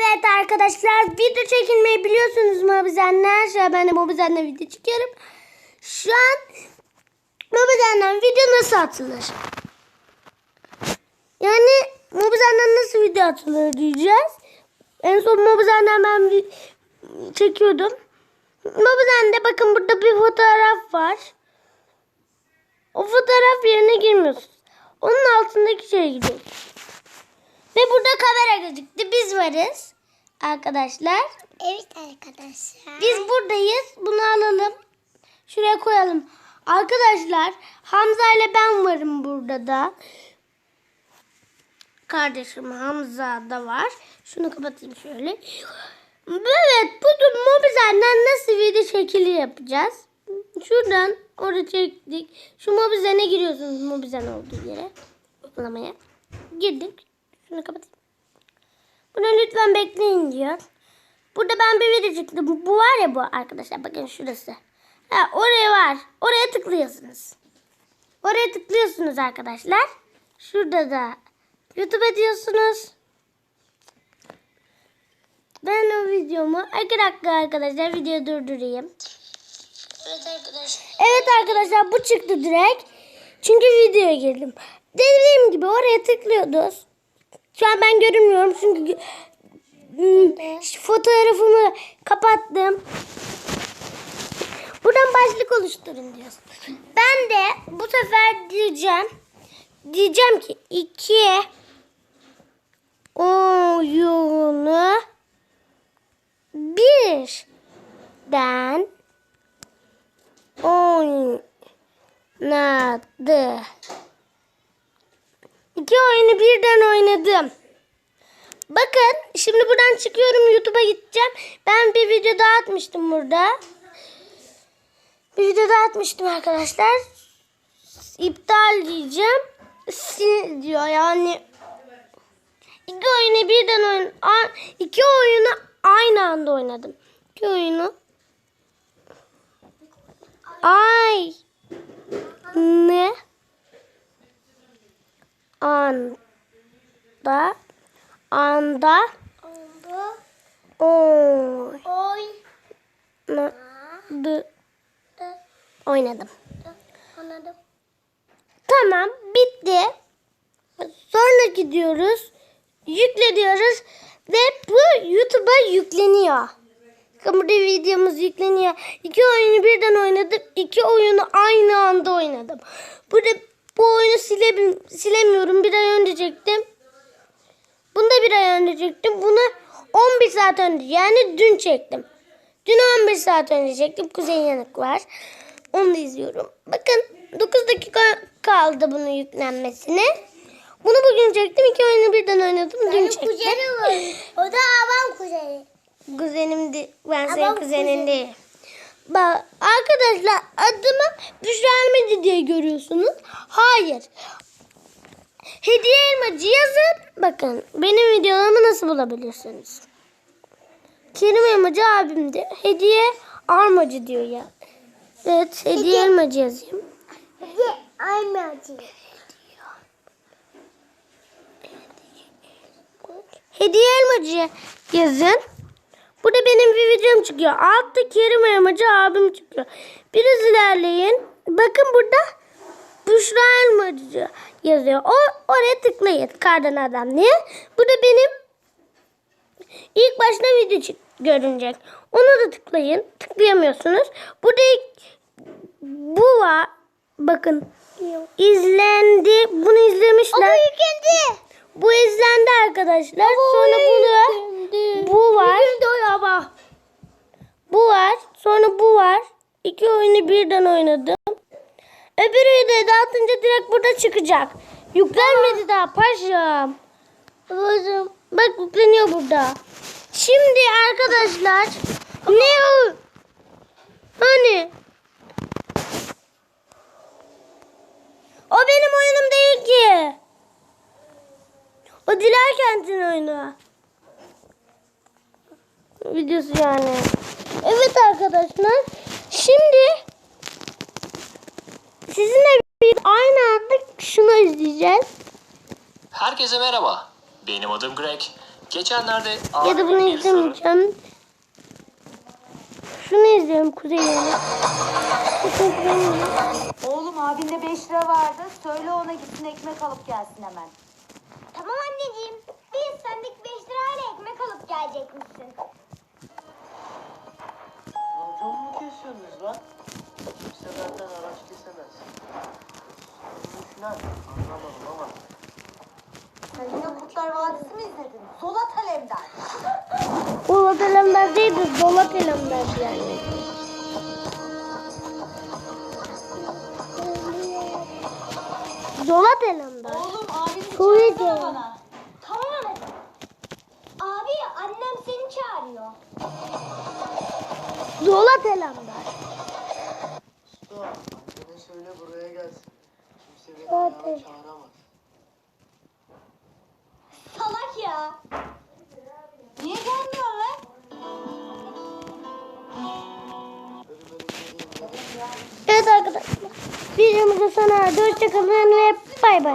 Evet arkadaşlar video çekilmeyi biliyorsunuz Mobizenler. Ben de Mobizen'den video çekiyorum. Şu an Mobizen'den video nasıl atılır? Yani Mobizen'den nasıl video atılır diyeceğiz. En son Mobizen'den ben çekiyordum. Mobizen'de bakın burada bir fotoğraf var. O fotoğraf yerine girmiyorsunuz. Onun altındaki şeye gidiyorsunuz. Ve burada kamera gözüktü. Biz varız arkadaşlar. Evet arkadaşlar. Biz buradayız. Bunu alalım. Şuraya koyalım. Arkadaşlar Hamza ile ben varım burada da. Kardeşim Hamza da var. Şunu kapatayım şöyle. Evet bugün Mobizen'den nasıl video şekli yapacağız? Şuradan oraya çektik. Şu Mobizen'e giriyorsunuz Mobizen olduğu yere. Uygulamaya. Girdik. Şunu kapatayım. Bunu lütfen bekleyin diyor. Burada ben bir video çıktım. Bu var ya bu arkadaşlar. Bakın şurası. Ha, oraya var. Oraya tıklıyorsunuz. Oraya tıklıyorsunuz arkadaşlar. Şurada da YouTube diyorsunuz. Ben o videomu iki dakika arkadaşlar video durdurayım. Evet arkadaşlar. Evet arkadaşlar bu çıktı direkt. Çünkü videoya girdim. Dediğim gibi oraya tıklıyoruz. Şu an ben görünmüyorum çünkü hmm, fotoğrafımı kapattım. Buradan başlık oluşturun diyorsun. Ben de bu sefer diyeceğim. Diyeceğim ki iki oyunu birden oynadı. İki oyunu birden oynadım. Bakın şimdi buradan çıkıyorum YouTube'a gideceğim. Ben bir video daha atmıştım burada. Bir video daha atmıştım arkadaşlar. İptal diyeceğim. Sil diyor yani. İki oyunu birden oyun, iki oyunu aynı anda oynadım. İki oyunu ay ne anda anda Oldu. oynadı Oynadı. oynadım. Anladım. Tamam bitti. Sonra gidiyoruz. Yükle diyoruz. Ve bu YouTube'a yükleniyor. Burada videomuz yükleniyor. İki oyunu birden oynadım. İki oyunu aynı anda oynadım. Burada bu oyunu silebil silemiyorum. Bir ay önce çektim. Bunu da bir ay önce çektim. Bunu 11 saat önce yani dün çektim. Dün 11 saat önce çektim. Kuzey Yanık var. Onu da izliyorum. Bakın 9 dakika kaldı bunun yüklenmesine. Bunu bugün çektim. İki oyunu birden oynadım. Dün Benim çektim. kuzenim var. O da babam kuzeni. Kuzenimdi. Ben senin kuzenin kuzenim. değil. Bak arkadaşlar adımı Büşra Elmacı diye görüyorsunuz. Hayır. Hediye elmacı yazın. Bakın benim videolarımı nasıl bulabilirsiniz? Kerim elmacı abimdi. Hediye armacı diyor ya. Evet hediye elmacı yazayım. Hadi aynı acı. Hediye elmacı yazın. Burada benim bir videom çıkıyor. Altta Kerim elmacı abim çıkıyor. Biraz ilerleyin. Bakın burada Büşra elmacı yazıyor. O oraya tıklayın. Kardan adam diye. Burada benim ilk başta video çık görünecek. Ona da tıklayın. Tıklayamıyorsunuz. Burada ilk- bu var. Bakın. izlendi. Bunu izlemişler. yüklendi. Bu izlendi arkadaşlar. Sonra bunu bu var. ama. Bu var. Sonra bu var. İki oyunu birden oynadım. Öbürü de dağıtınca direkt burada çıkacak. Yüklenmedi daha paşam. Babacığım bak yükleniyor burada. Şimdi arkadaşlar ne o? Hani? O benim oyunum değil ki. O Diler Kent'in oyunu. Videosu yani. Evet arkadaşlar. Şimdi sizinle bir aynı izleyeceğiz. Herkese merhaba. Benim adım Greg. Geçenlerde Ya da bunu izlemeyeceğim. Şunu izliyorum Kuzey'le. Oğlum abinde 5 lira vardı. Söyle ona gitsin ekmek alıp gelsin hemen. Tamam anneciğim. Anlamadım ama. Sen yine Kurtlar Vadisi mi izledin? Solat Alemdar. Polat Alemdar değil de Dolat Alemdar yani. Dolat Alemdar. Oğlum abini çağırsana bana. Tamam. Abi annem seni çağırıyor. Dolat Alemdar. Zaten. Salak ya. Niye gelmiyor lan? Evet arkadaşlar. Videomuzda sona erdi. Hoşçakalın ve bay bay.